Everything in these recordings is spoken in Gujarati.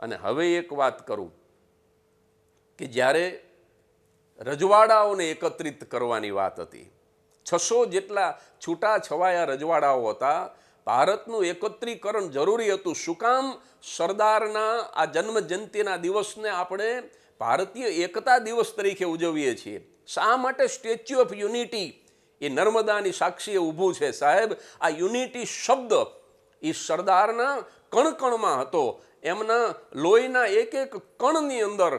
અને હવે એક વાત કરું કે જ્યારે રજવાડાઓને એકત્રિત કરવાની વાત હતી, છસો જેટલા છૂટા છવાયા રજવાડાઓ હતા, ભારતનું એકત્રીકરણ જરૂરી હતું. શું કામ? સરદારના આ જન્મ જયંતિના દિવસને આપણે ભારતીય એકતા દિવસ તરીકે ઉજવીએ છીએ. શા માટે સ્ટેચ્યુ ઓફ યુનિટી એ નર્મદાની સાક્ષીએ ઊભું છે? સાહેબ, આ યુનિટી શબ્દ એ સરદારના કણકણમાં હતો. એમના લોહીના એક એક કણની અંદર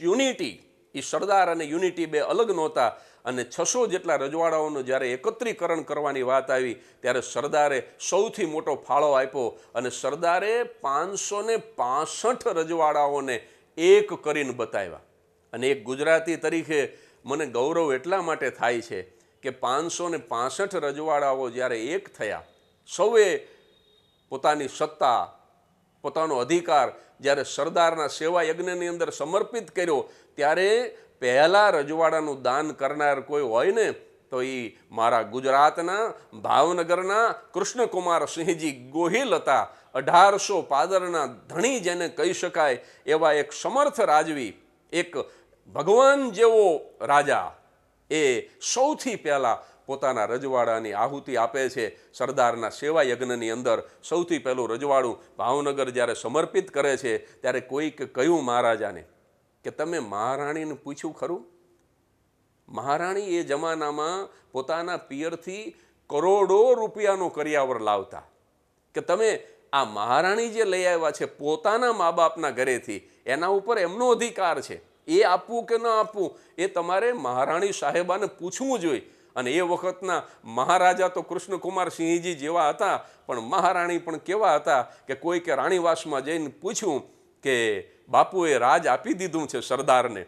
યુનિટી એ સરદાર અને યુનિટી બે અલગ નહોતા. અને છસો જેટલા રજવાડાઓનું જ્યારે એકત્રીકરણ કરવાની વાત આવી, ત્યારે સરદારે સૌથી મોટો ફાળો આપ્યો અને સરદારે પાંચસો ને પાસઠ રજવાડાઓને એક કરીને બતાવ્યા. અને એક ગુજરાતી તરીકે મને ગૌરવ એટલા માટે થાય છે કે પાંચસો ને પાસઠ રજવાડાઓ જ્યારે એક થયા, સૌએ પોતાની સત્તા પોતાનો અધિકાર જ્યારે સરદારના સેવા યજ્ઞની અંદર સમર્પિત કર્યો, ત્યારે પહેલાં રજવાડાનું દાન કરનાર કોઈ હોય ને, તો એ મારા ગુજરાતના, ભાવનગરના કૃષ્ણકુમાર સિંહજી ગોહિલ હતા. અઢારસો પાદરના ધણી જેને કહી શકાય, એવા એક સમર્થ રાજવી, એક ભગવાન જેવો રાજા. એ સૌથી પહેલાં પોતાના રજવાડાની આહુતિ આપે છે. સરદારના સેવા યજ્ઞની અંદર સૌથી પહેલું રજવાડું ભાવનગર જ્યારે સમર્પિત કરે છે, ત્યારે કોઈક કહ્યું મહારાજાને કે, તમે મહારાણીને પૂછ્યું ખરું? મહારાણી એ જમાનામાં પોતાના પિયરથી કરોડો રૂપિયાનો કરિયાવર લાવતા. કે તમે આ મહારાણી જે લઈ આવ્યા છે, પોતાના મા બાપના ઘરેથી, એના ઉપર એમનો અધિકાર છે? એ આપવું કે ન આપવું? એ તમારે મહારાણી સાહેબાને પૂછવું જોઈએ. અને એ વખતના મહારાજા તો કૃષ્ણકુમાર સિંહજી જેવા હતા, પણ મહારાણી પણ કેવા હતા કે કોઈ કે રાણીવાસમાં જઈને પૂછ્યું કે, બાપુએ રાજ આપી દીધું છે સરદારને.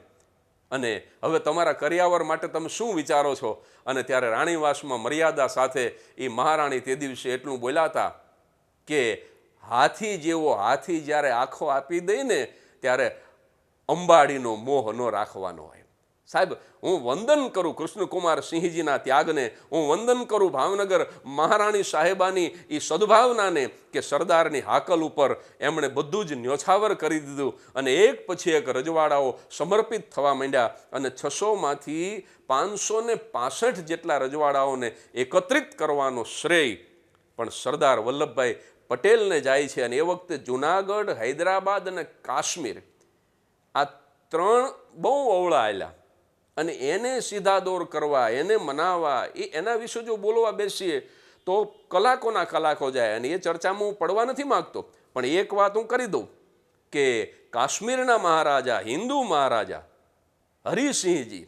અને હવે તમારા કરિયાવર માટે તમે શું વિચારો છો? અને ત્યારે રાણીવાસમાં મર્યાદા સાથે એ મહારાણી તે દિવસે એટલું બોલાતા કે, હાથી જેવો હાથી જ્યારે આંખો આપી દઈને ત્યારે અંબાડીનો મોહ ન રાખવાનો હોય. સાહેબ, હું વંદન કરું કૃષ્ણકુમાર સિંહજીના ત્યાગને, હું વંદન કરું ભાવનગર મહારાણી સાહેબાની એ સદભાવનાને કે સરદારની હાકલ ઉપર એમણે બધું જ ન્યોછાવર કરી દીધું અને એક પછી એક રજવાડાઓ સમર્પિત થવા માંડ્યા અને છસોમાંથી પાંચસો ને પાસઠ જેટલા રજવાડાઓને એકત્રિત કરવાનો શ્રેય પણ સરદાર વલ્લભભાઈ પટેલને જાય છે અને એ વખતે જુનાગઢ, હૈદરાબાદ અને કાશ્મીર આ ત્રણ બહુ અવળા આવેલા અને એને સીધા દોર કરવા, એને મનાવવા, એ એના વિશે જો બોલવા બેસીએ, તો કલાકોના કલાકો જાય અને એ ચર્ચામાં હું પડવા નથી માગતો. પણ એક વાત હું કરી દઉં કે કાશ્મીરના મહારાજા, હિન્દુ મહારાજા, હરિસિંહજી,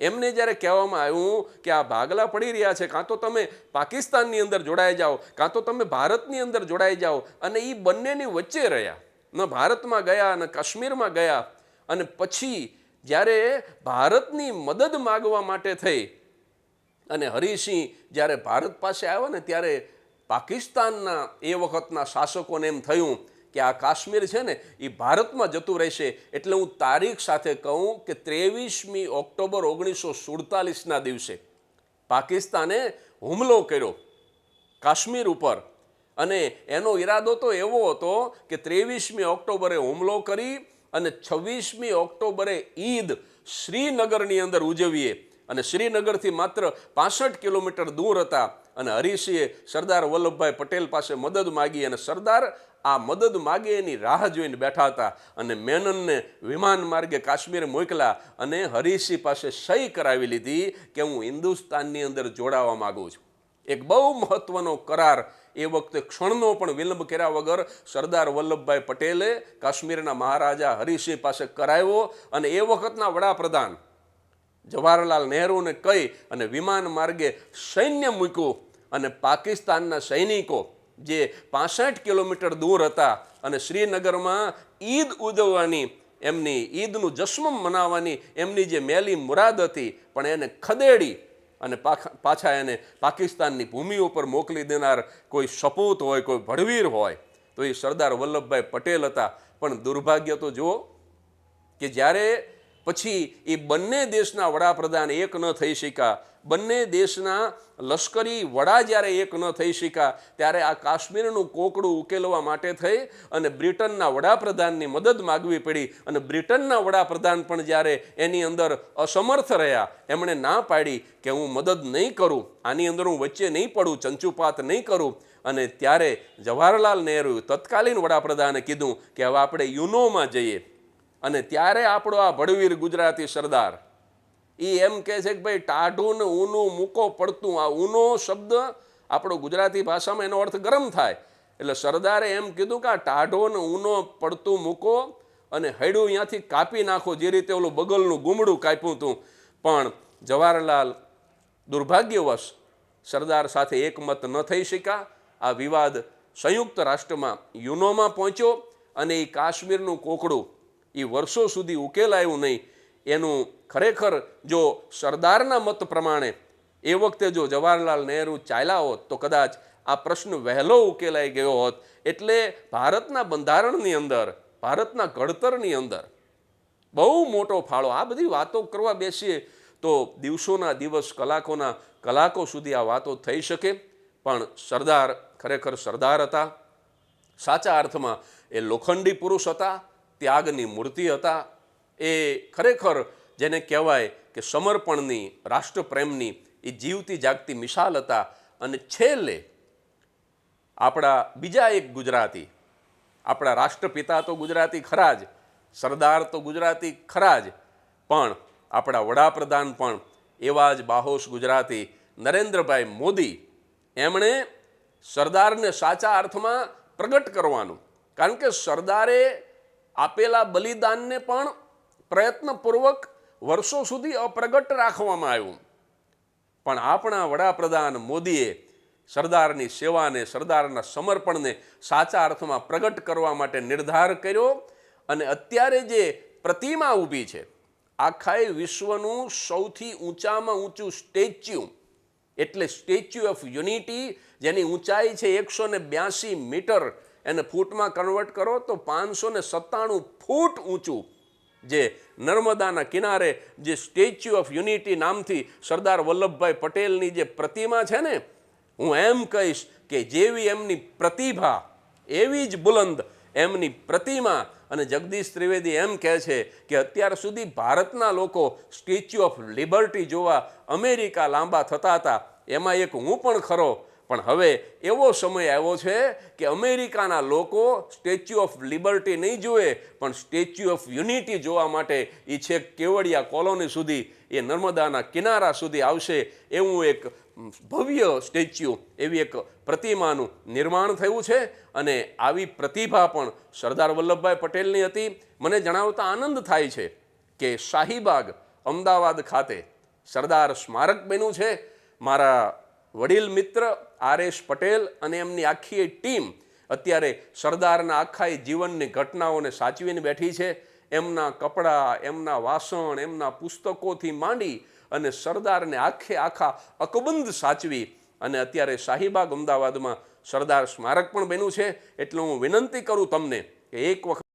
એમને જ્યારે કહેવામાં આવ્યું કે આ ભાગલા પડી રહ્યા છે, કાં તો તમે પાકિસ્તાનની અંદર જોડાઈ જાઓ, કાં તો તમે ભારતની અંદર જોડાઈ જાઓ, અને એ બંનેની વચ્ચે રહ્યા. ન ભારતમાં ગયા, ન કાશ્મીરમાં ગયા, અને પછી જ્યારે ભારતની મદદ માગવા માટે થઈ અને હરિસિંહ જ્યારે ભારત પાસે આવ્યા ને ત્યારે પાકિસ્તાનના એ વખતના શાસકોને એમ થયું કે આ કાશ્મીર છે ને એ ભારતમાં જતું રહેશે એટલે હું તારીખ સાથે કહું કે ત્રેવીસમી ઓક્ટોબર ઓગણીસો સુડતાલીસના દિવસે પાકિસ્તાને હુમલો કર્યો કાશ્મીર ઉપર. અને એનો ઈરાદો તો એવો હતો કે ત્રેવીસમી ઓક્ટોબરે હુમલો કરી અને છવ્વીસમી ઓક્ટોબરે ઈદ શ્રીનગરની અંદર ઉજવીએ. અને શ્રીનગરથી માત્ર પાસઠ કિલોમીટર દૂર હતા. અને હરીશીએ સરદાર વલ્લભભાઈ પટેલ પાસે મદદ માગી અને સરદાર આ મદદ માગે એની રાહ જોઈને બેઠા હતા. અને મેનનને વિમાન માર્ગે કાશ્મીર મોકલા અને હરીશી પાસે સહી કરાવી લીધી કે હું હિન્દુસ્તાનની અંદર જોડાવા માગું છું. એક બહુ મહત્વનો કરાર એ વખતે ક્ષણનો પણ વિલંબ કર્યા વગર સરદાર વલ્લભભાઈ પટેલે કાશ્મીરના મહારાજા હરિસિંહ પાસે કરાવ્યો અને એ વખતના વડાપ્રધાન જવાહરલાલ નહેરુને કહી અને વિમાન માર્ગે સૈન્ય મૂક્યું અને પાકિસ્તાનના સૈનિકો જે પાસઠ કિલોમીટર દૂર હતા અને શ્રીનગરમાં ઈદ ઉજવવાની, એમની ઈદનું જશ્મ મનાવવાની એમની જે મેલી મુરાદ હતી, પણ એને ખદેડી અને પાછા એને પાકિસ્તાનની ભૂમિ ઉપર મોકલી દેનાર કોઈ સપૂત હોય, કોઈ ભડવીર હોય, તો એ સરદાર વલ્લભભાઈ પટેલ હતા. પણ દુર્ભાગ્ય તો જુઓ કે જ્યારે પછી એ બંને દેશના વડાપ્રધાન એક ન થઈ શક્યા બંને દેશના લશ્કરી વડા જ્યારે એક ન થઈ શક્યા ત્યારે આ કાશ્મીરનું કોકડું ઉકેલવા માટે થઈ અને બ્રિટનના વડાપ્રધાનની મદદ માગવી પડી અને બ્રિટનના વડાપ્રધાન પણ જ્યારે એની અંદર અસમર્થ રહ્યા, એમણે ના પાડી કે હું મદદ નહીં કરું, આની અંદર હું વચ્ચે નહીં પડું, ચંચુપાત નહીં કરું. અને ત્યારે જવાહરલાલ નહેરુ તત્કાલીન વડાપ્રધાને કીધું કે હવે આપણે યુનોમાં જઈએ. અને ત્યારે આપણો આ ભડવીર ગુજરાતી સરદાર એ એમ કહે છે કે ભાઈ, ટાઢું ઊનું મૂકો પડતું. આ ઊનો શબ્દ આપણો ગુજરાતી ભાષામાં એનો અર્થ ગરમ થાય. એટલે સરદારે એમ કીધું કે આ ટાઢો ને ઊનો પડતું મૂકો અને હૈડું અહીંયાથી કાપી નાખો, જે રીતે ઓલું બગલનું ગુમડું કાપ્યું હતું પણ જવાહરલાલ દુર્ભાગ્યવશ સરદાર સાથે એકમત ન થઈ શક્યા. આ વિવાદ સંયુક્ત રાષ્ટ્રમાં યુનોમાં પહોંચ્યો અને એ કાશ્મીરનું કોકડું એ વર્ષો સુધી ઉકેલાયું નહીં. એનું ખરેખર જો સરદારના મત પ્રમાણે એ વખતે જો જવાહરલાલ નહેરુ ચાલ્યા હોત, તો કદાચ આ પ્રશ્ન વહેલો ઉકેલાઈ ગયો હોત. એટલે ભારતના બંધારણની અંદર, ભારતના ઘડતરની અંદર બહુ મોટો ફાળો, આ બધી વાતો કરવા બેસીએ તો દિવસોના દિવસ, કલાકોના કલાકો સુધી આ વાતો થઈ શકે. પણ સરદાર ખરેખર સરદાર હતા. સાચા અર્થમાં એ લોખંડી પુરુષ હતા. ત્યાગની મૂર્તિ હતા. એ ખરેખર જેને કહેવાય કે સમર્પણની, રાષ્ટ્રપ્રેમની, એ જીવતી જાગતી મિસાલ હતા. અને છેલ્લે આપણા બીજા એક ગુજરાતી, આપણા રાષ્ટ્રપિતા તો ગુજરાતી ખરા જ, સરદાર તો ગુજરાતી ખરા જ, પણ આપણા વડાપ્રધાન પણ એવા જ બાહોશ ગુજરાતી નરેન્દ્રભાઈ મોદી, એમણે સરદારને સાચા અર્થમાં પ્રગટ કરવાનું. કારણ કે સરદારે આપેલા બલિદાનને પણ પ્રયત્નપૂર્વક વર્ષો સુધી અપ્રગટ રાખવામાં આવ્યું. પણ આપણા વડાપ્રધાન મોદીએ સરદારની સેવાને, સરદારના સમર્પણને સાચા અર્થમાં પ્રગટ કરવા માટે નિર્ધાર કર્યો અને અત્યારે જે પ્રતિમા ઊભી છે, આખાય વિશ્વનું સૌથી ઊંચામાં ઊંચું સ્ટેચ્યુ, એટલે સ્ટેચ્યુ ઓફ યુનિટી, જેની ઊંચાઈ છે એકસો બ્યાસી મીટર એને ફૂટમાં કન્વર્ટ કરો તો પાંચસો ને સત્તાણું ફૂટ ઊંચું, જે નર્મદાના કિનારે જે સ્ટેચ્યુ ઓફ યુનિટી નામથી સરદાર વલ્લભભાઈ પટેલની જે પ્રતિમા છે ને, હું એમ કહીશ કે જેવી એમની પ્રતિભા, એવી જ બુલંદ એમની પ્રતિમા, અને જગદીશ ત્રિવેદી એમ કહે છે કે અત્યાર સુધી ભારતના લોકો સ્ટેચ્યુ ઓફ લિબર્ટી જોવા અમેરિકા લાંબા થતા હતા, એમાં એક હું પણ ખરો પણ હવે એવો સમય આવ્યો છે કે અમેરિકાના લોકો સ્ટેચ્યુ ઓફ લિબર્ટી નહીં જુએ, પણ સ્ટેચ્યુ ઓફ યુનિટી જોવા માટે એ છેક કેવડિયા કોલોની સુધી, એ નર્મદાના કિનારા સુધી આવશે એવું એક ભવ્ય સ્ટેચ્યુ, એવી એક પ્રતિમાનું નિર્માણ થયું છે. અને આવી પ્રતિભા પણ સરદાર વલ્લભભાઈ પટેલની હતી. મને જણાવતા આનંદ થાય છે કે શાહીબાગ અમદાવાદ ખાતે સરદાર સ્મારક બન્યું છે. મારા વડીલ મિત્ર આરેશ પટેલ અને એમની આખી ટીમ અત્યારે સરદારના આખા જીવનની ઘટનાઓને સાચવીને બેઠી છે. એમના કપડાં, એમના વાસણ, એમના પુસ્તકોથી માંડી અને સરદારને આખે આખા અકબંધ સાચવી અને અત્યારે શાહીબાગ અમદાવાદમાં સરદાર સ્મારક પણ બન્યું છે. એટલે હું વિનંતી કરું તમને કે એક વખત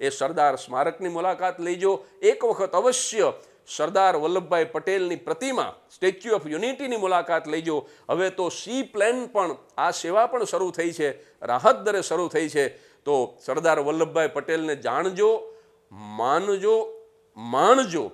એ સરદાર સ્મારકની મુલાકાત લેજો. એક વખત અવશ્ય સરદાર વલ્લભભાઈ પટેલની પ્રતિમા સ્ટેચ્યુ ઓફ યુનિટીની મુલાકાત લેજો. હવે તો સી પ્લેન પણ આ સેવા પણ શરૂ થઈ છે. રાહત દરે શરૂ થઈ છે. તો સરદાર વલ્લભભાઈ પટેલને જાણજો, માનજો, માણજો.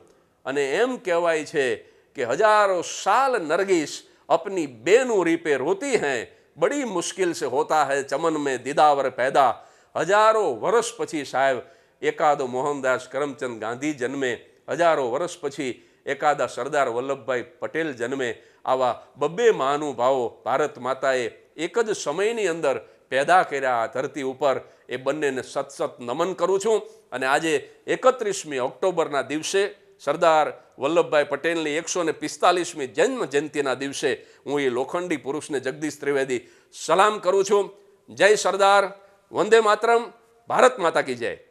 અને એમ કહેવાય છે કે હજારો સાલ નરગીસ અપની બેનું રીપેર હોતી હૈ. બડી મુશ્કેલ સે હોતા હૈ, ચમન મેં દિદાવર પેદા. હજારો વર્ષ પછી સાહેબ એકાદો મોહનદાસ કરમચંદ ગાંધી જન્મે. હજારો વર્ષ પછી એકાદા સરદાર વલ્લભભાઈ પટેલ જન્મે આવા બબ્બે મહાનુભાવો ભારત માતાએ એક જ સમયની અંદર પેદા કર્યા આ ધરતી ઉપર. એ બંનેને સતસત નમન કરું છું. અને આજે એકત્રીસમી ઓક્ટોબરના દિવસે સરદાર વલ્લભભાઈ પટેલની એકસો ને પિસ્તાલીસમી જન્મ જયંતિના દિવસે હું એ લોખંડી પુરુષને જગદીશ ત્રિવેદી સલામ કરું છું. જય સરદાર, વંદે માતરમ, ભારત માતા કી જય.